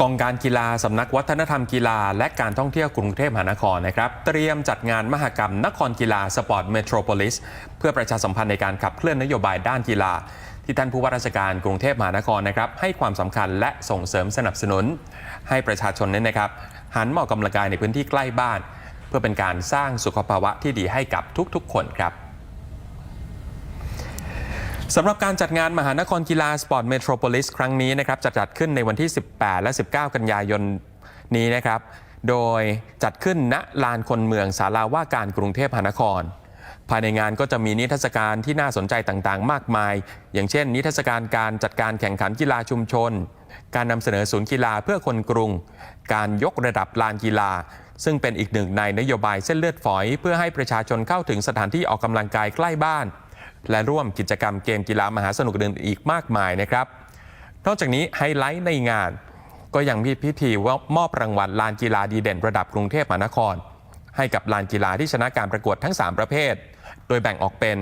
กองการกีฬาสำนักวัฒนธรรมกีฬา และการท่องเที่ยวกรุงเทพมหานครนะครับเตรียมจัดงานมหกรรมนครกีฬาสปอร์ตเมโทรโพลิสเพื่อประชาสัมพันธ์ในการขับเคลื่อนนโยบายด้านกีฬา ที่ท่านผู้ว่าราชการกรุงเทพมหานครนะครับให้ความสำคัญและส่งเสริมสนับสนุน ให้ประชาชนเนี่ยนะครับ หันมาออกกำลังกายในพื้นที่ใกล้บ้าน เพื่อเป็นการสร้างสุขภาวะที่ดีให้กับทุกๆ คนครับ สำหรับการจัดงานมหานครกีฬาสปอร์ตเมโทรโพลิสครั้งนี้นะครับจะจัดขึ้นในวันที่ 18 และ 19 กันยายนนี้นะครับ โดยจัดขึ้นณลานคนเมืองศาลาว่าการกรุงเทพมหานคร ภายในงานก็จะมีนิทรรศการที่น่าสนใจต่างๆ มากมาย อย่างเช่น นิทรรศการการจัดการแข่งขันกีฬาชุมชน การนำเสนอศูนย์กีฬาเพื่อคนกรุง การยกระดับลานกีฬา ซึ่งเป็นอีกหนึ่งในนโยบายเส้นเลือดฝอย เพื่อให้ประชาชนเข้าถึงสถานที่ออกกำลังกายใกล้บ้าน และร่วมกิจกรรมเกมกีฬามหาสนุกอื่นอีกมากมายนะครับ นอกจากนี้ไฮไลท์ในงาน ก็ยังมีพิธีว่ามอบรางวัลลานกีฬาดีเด่นระดับกรุงเทพมหานคร ให้กับลานกีฬาที่ชนะการประกวดทั้ง 3 ประเภท โดยแบ่งออกเป็น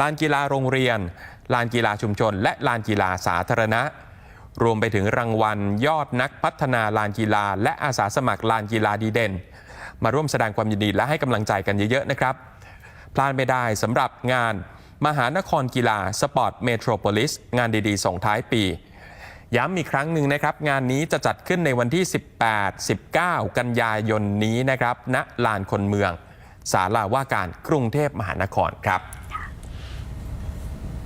ลานกีฬาโรงเรียน ลานกีฬาชุมชน และลานกีฬาสาธารณะ รวมไปถึงรางวัล ยอดนักพัฒนาลานกีฬา และอาสาสมัครลานกีฬาดีเด่น มาร่วมแสดงความยินดีและให้กำลังใจกันเยอะๆนะครับพลาดไม่ได้สำหรับงาน มหานครกีฬาสปอร์ตเมโทรโพลิสงานดีๆ ส่งท้ายปี ย้ำอีกครั้งหนึ่งนะครับ งานนี้จะจัดขึ้นในวันที่ 18 19 กันยายนนี้นะครับณลานคนเมือง ศาลาว่าการกรุงเทพมหานครครับ